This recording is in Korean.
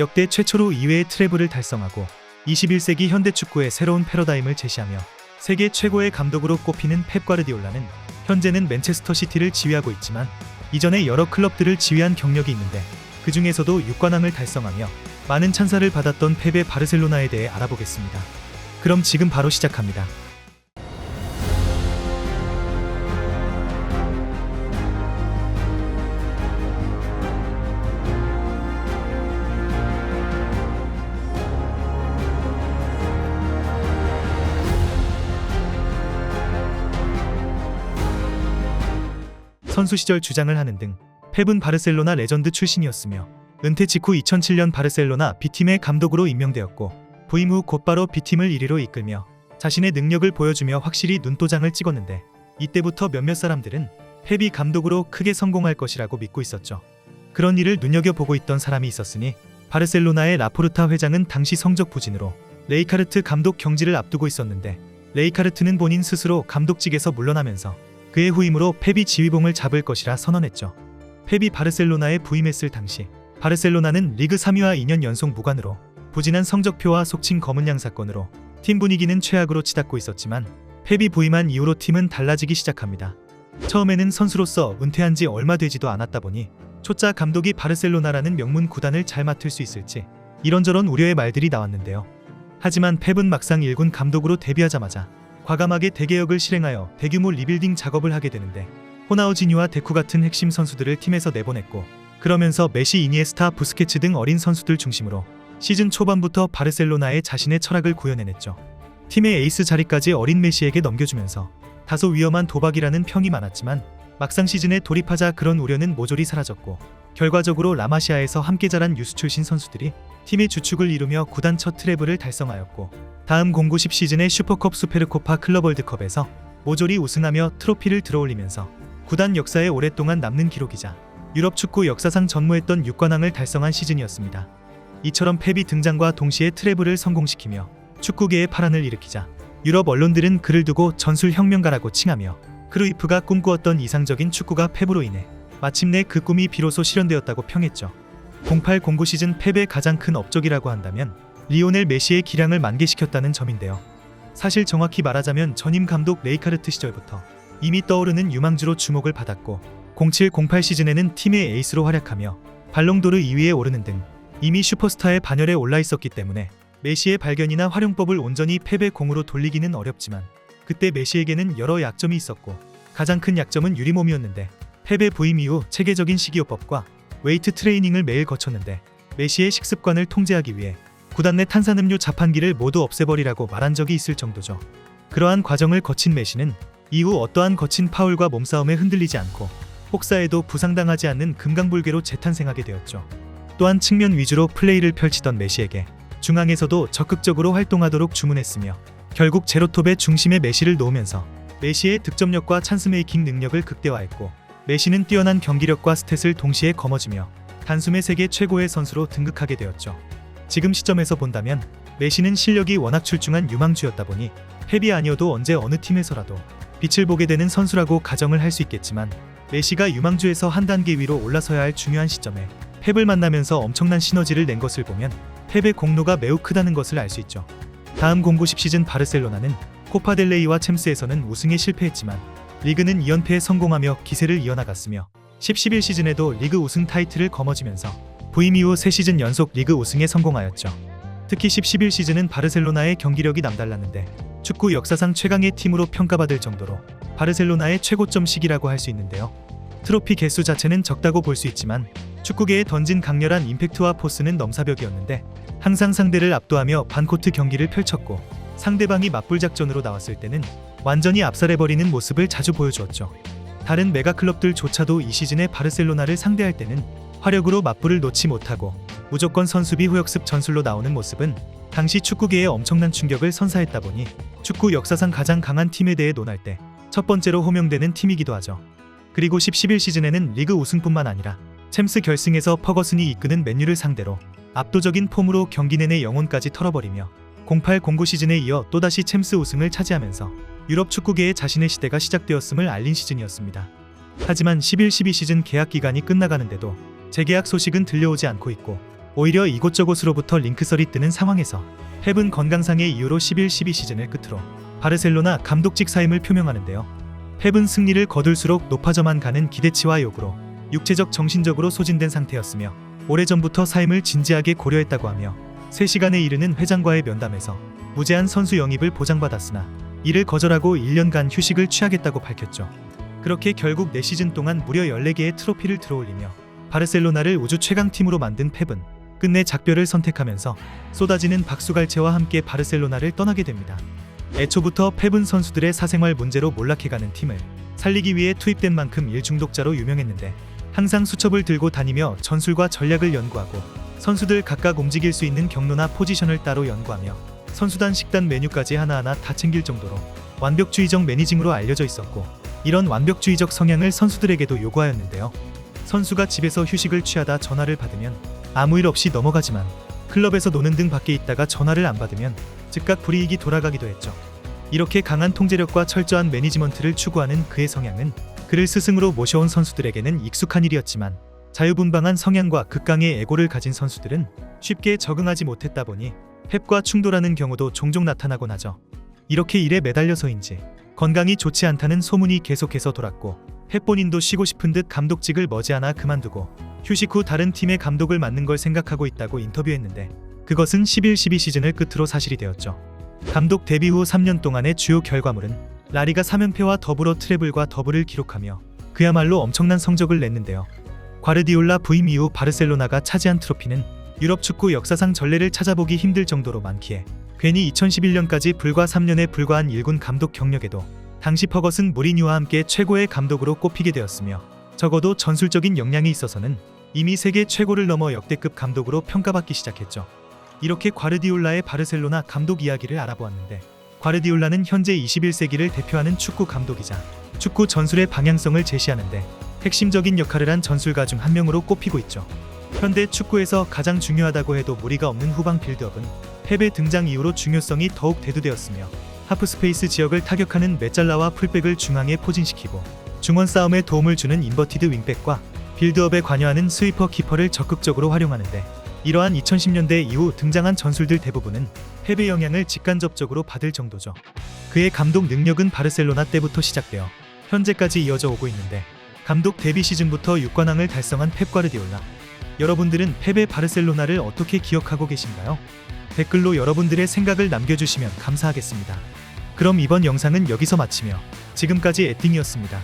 역대 최초로 2회의 트래블을 달성하고 21세기 현대 축구의 새로운 패러다임을 제시하며 세계 최고의 감독으로 꼽히는 펩 과르디올라는 현재는 맨체스터 시티를 지휘하고 있지만 이전에 여러 클럽들을 지휘한 경력이 있는데 그 중에서도 6관왕을 달성하며 많은 찬사를 받았던 펩의 바르셀로나에 대해 알아보겠습니다. 그럼 지금 바로 시작합니다. 선수 시절 주장을 하는 등 펩은 바르셀로나 레전드 출신이었으며 은퇴 직후 2007년 바르셀로나 B팀의 감독으로 임명되었고 부임 후 곧바로 B팀을 1위로 이끌며 자신의 능력을 보여주며 확실히 눈도장을 찍었는데 이때부터 몇몇 사람들은 펩이 감독으로 크게 성공할 것이라고 믿고 있었죠. 그런 일을 눈여겨보고 있던 사람이 있었으니 바르셀로나의 라포르타 회장은 당시 성적 부진으로 레이카르트 감독 경지를 앞두고 있었는데 레이카르트는 본인 스스로 감독직에서 물러나면서 그의 후임으로 펩이 지휘봉을 잡을 것이라 선언했죠. 펩이 바르셀로나에 부임했을 당시 바르셀로나는 리그 3위와 2년 연속 무관으로 부진한 성적표와 속칭 검은 양 사건으로 팀 분위기는 최악으로 치닫고 있었지만 펩이 부임한 이후로 팀은 달라지기 시작합니다. 처음에는 선수로서 은퇴한 지 얼마 되지도 않았다 보니 초짜 감독이 바르셀로나라는 명문 구단을 잘 맡을 수 있을지 이런저런 우려의 말들이 나왔는데요. 하지만 펩은 막상 1군 감독으로 데뷔하자마자 과감하게 대개혁을 실행하여 대규모 리빌딩 작업을 하게 되는데 호나우지뉴와 데쿠 같은 핵심 선수들을 팀에서 내보냈고 그러면서 메시, 이니에스타, 부스케츠 등 어린 선수들 중심으로 시즌 초반부터 바르셀로나에 자신의 철학을 구현해냈죠. 팀의 에이스 자리까지 어린 메시에게 넘겨주면서 다소 위험한 도박이라는 평이 많았지만 막상 시즌에 돌입하자 그런 우려는 모조리 사라졌고 결과적으로 라마시아에서 함께 자란 유스 출신 선수들이 팀의 주축을 이루며 구단 첫 트래블을 달성하였고 다음 0910 시즌의 슈퍼컵 수페르코파 클럽 월드컵에서 모조리 우승하며 트로피를 들어올리면서 구단 역사에 오랫동안 남는 기록이자 유럽 축구 역사상 전무했던 6관왕을 달성한 시즌이었습니다. 이처럼 펩이 등장과 동시에 트래블을 성공시키며 축구계의 파란을 일으키자 유럽 언론들은 그를 두고 전술 혁명가라고 칭하며 크루이프가 꿈꾸었던 이상적인 축구가 펩으로 인해 마침내 그 꿈이 비로소 실현되었다고 평했죠. 0809 시즌 펩의 가장 큰 업적이라고 한다면 리오넬 메시의 기량을 만개시켰다는 점인데요. 사실 정확히 말하자면 전임 감독 레이카르트 시절부터 이미 떠오르는 유망주로 주목을 받았고 0708 시즌에는 팀의 에이스로 활약하며 발롱도르 2위에 오르는 등 이미 슈퍼스타의 반열에 올라 있었기 때문에 메시의 발견이나 활용법을 온전히 펩의 공으로 돌리기는 어렵지만 그때 메시에게는 여러 약점이 있었고 가장 큰 약점은 유리몸이었는데 펩의 부임 이후 체계적인 식이요법과 웨이트 트레이닝을 매일 거쳤는데 메시의 식습관을 통제하기 위해 구단 내 탄산음료 자판기를 모두 없애버리라고 말한 적이 있을 정도죠. 그러한 과정을 거친 메시는 이후 어떠한 거친 파울과 몸싸움에 흔들리지 않고 혹사에도 부상당하지 않는 금강불개로 재탄생하게 되었죠. 또한 측면 위주로 플레이를 펼치던 메시에게 중앙에서도 적극적으로 활동하도록 주문했으며 결국 제로톱의 중심에 메시를 놓으면서 메시의 득점력과 찬스메이킹 능력을 극대화했고 메시는 뛰어난 경기력과 스탯을 동시에 거머쥐며 단숨에 세계 최고의 선수로 등극하게 되었죠. 지금 시점에서 본다면 메시는 실력이 워낙 출중한 유망주였다 보니 펩이 아니어도 언제 어느 팀에서라도 빛을 보게 되는 선수라고 가정을 할 수 있겠지만 메시가 유망주에서 한 단계 위로 올라서야 할 중요한 시점에 펩을 만나면서 엄청난 시너지를 낸 것을 보면 펩의 공로가 매우 크다는 것을 알 수 있죠. 다음 0910 시즌 바르셀로나는 코파델레이와 챔스에서는 우승에 실패했지만 리그는 2연패에 성공하며 기세를 이어나갔으며 10-11 시즌에도 리그 우승 타이틀을 거머쥐면서 부임 이후 3시즌 연속 리그 우승에 성공하였죠. 특히 10-11 시즌은 바르셀로나의 경기력이 남달랐는데 축구 역사상 최강의 팀으로 평가받을 정도로 바르셀로나의 최고점 시기라고 할 수 있는데요. 트로피 개수 자체는 적다고 볼 수 있지만 축구계에 던진 강렬한 임팩트와 포스는 넘사벽이었는데 항상 상대를 압도하며 반코트 경기를 펼쳤고 상대방이 맞불 작전으로 나왔을 때는 완전히 압살해버리는 모습을 자주 보여주었죠. 다른 메가 클럽들조차도 이 시즌에 바르셀로나를 상대할 때는 화력으로 맞불을 놓지 못하고 무조건 선수비 후역습 전술로 나오는 모습은 당시 축구계에 엄청난 충격을 선사했다 보니 축구 역사상 가장 강한 팀에 대해 논할 때 첫 번째로 호명되는 팀이기도 하죠. 그리고 10-11 시즌에는 리그 우승뿐만 아니라 챔스 결승에서 퍼거슨이 이끄는 맨유를 상대로 압도적인 폼으로 경기 내내 영혼까지 털어버리며 0809 시즌에 이어 또다시 챔스 우승을 차지하면서 유럽 축구계의 자신의 시대가 시작되었음을 알린 시즌이었습니다. 하지만 11-12 시즌 계약 기간이 끝나가는데도 재계약 소식은 들려오지 않고 있고 오히려 이곳저곳으로부터 링크설이 뜨는 상황에서 펩은 건강상의 이유로 11-12 시즌을 끝으로 바르셀로나 감독직 사임을 표명하는데요. 펩은 승리를 거둘수록 높아져만 가는 기대치와 요구로 육체적 정신적으로 소진된 상태였으며 오래전부터 사임을 진지하게 고려했다고 하며 3시간에 이르는 회장과의 면담에서 무제한 선수 영입을 보장받았으나 이를 거절하고 1년간 휴식을 취하겠다고 밝혔죠. 그렇게 결국 4시즌 동안 무려 14개의 트로피를 들어올리며 바르셀로나를 우주 최강팀으로 만든 펩은 끝내 작별을 선택하면서 쏟아지는 박수갈채와 함께 바르셀로나를 떠나게 됩니다. 애초부터 펩은 선수들의 사생활 문제로 몰락해가는 팀을 살리기 위해 투입된 만큼 일중독자로 유명했는데 항상 수첩을 들고 다니며 전술과 전략을 연구하고 선수들 각각 움직일 수 있는 경로나 포지션을 따로 연구하며 선수단 식단 메뉴까지 하나하나 다 챙길 정도로 완벽주의적 매니징으로 알려져 있었고 이런 완벽주의적 성향을 선수들에게도 요구하였는데요. 선수가 집에서 휴식을 취하다 전화를 받으면 아무 일 없이 넘어가지만 클럽에서 노는 등 밖에 있다가 전화를 안 받으면 즉각 불이익이 돌아가기도 했죠. 이렇게 강한 통제력과 철저한 매니지먼트를 추구하는 그의 성향은 그를 스승으로 모셔온 선수들에게는 익숙한 일이었지만 자유분방한 성향과 극강의 애고를 가진 선수들은 쉽게 적응하지 못했다 보니 펩과 충돌하는 경우도 종종 나타나곤 하죠. 이렇게 일에 매달려서인지 건강이 좋지 않다는 소문이 계속해서 돌았고 펩 본인도 쉬고 싶은 듯 감독직을 머지않아 그만두고 휴식 후 다른 팀의 감독을 맡는 걸 생각하고 있다고 인터뷰했는데 그것은 11-12 시즌을 끝으로 사실이 되었죠. 감독 데뷔 후 3년 동안의 주요 결과물은 라리가 3연패와 더불어 트래블과 더블을 기록하며 그야말로 엄청난 성적을 냈는데요. 과르디올라 부임 이후 바르셀로나가 차지한 트로피는 유럽 축구 역사상 전례를 찾아보기 힘들 정도로 많기에 괜히 2011년까지 불과 3년에 불과한 1군 감독 경력에도 당시 퍼것은 무리뉴와 함께 최고의 감독으로 꼽히게 되었으며 적어도 전술적인 역량이 있어서는 이미 세계 최고를 넘어 역대급 감독으로 평가받기 시작했죠. 이렇게 과르디올라의 바르셀로나 감독 이야기를 알아보았는데 과르디올라는 현재 21세기를 대표하는 축구 감독이자 축구 전술의 방향성을 제시하는데 핵심적인 역할을 한 전술가 중 한 명으로 꼽히고 있죠. 현대 축구에서 가장 중요하다고 해도 무리가 없는 후방 빌드업은 펩의 등장 이후로 중요성이 더욱 대두되었으며 하프 스페이스 지역을 타격하는 메잘라와 풀백을 중앙에 포진시키고 중원 싸움에 도움을 주는 인버티드 윙백과 빌드업에 관여하는 스위퍼 키퍼를 적극적으로 활용하는데 이러한 2010년대 이후 등장한 전술들 대부분은 펩의 영향을 직간접적으로 받을 정도죠. 그의 감독 능력은 바르셀로나 때부터 시작되어 현재까지 이어져 오고 있는데 감독 데뷔 시즌부터 6관왕을 달성한 펩 과르디올라. 여러분들은 펩의 바르셀로나를 어떻게 기억하고 계신가요? 댓글로 여러분들의 생각을 남겨주시면 감사하겠습니다. 그럼 이번 영상은 여기서 마치며 지금까지 에띵이었습니다.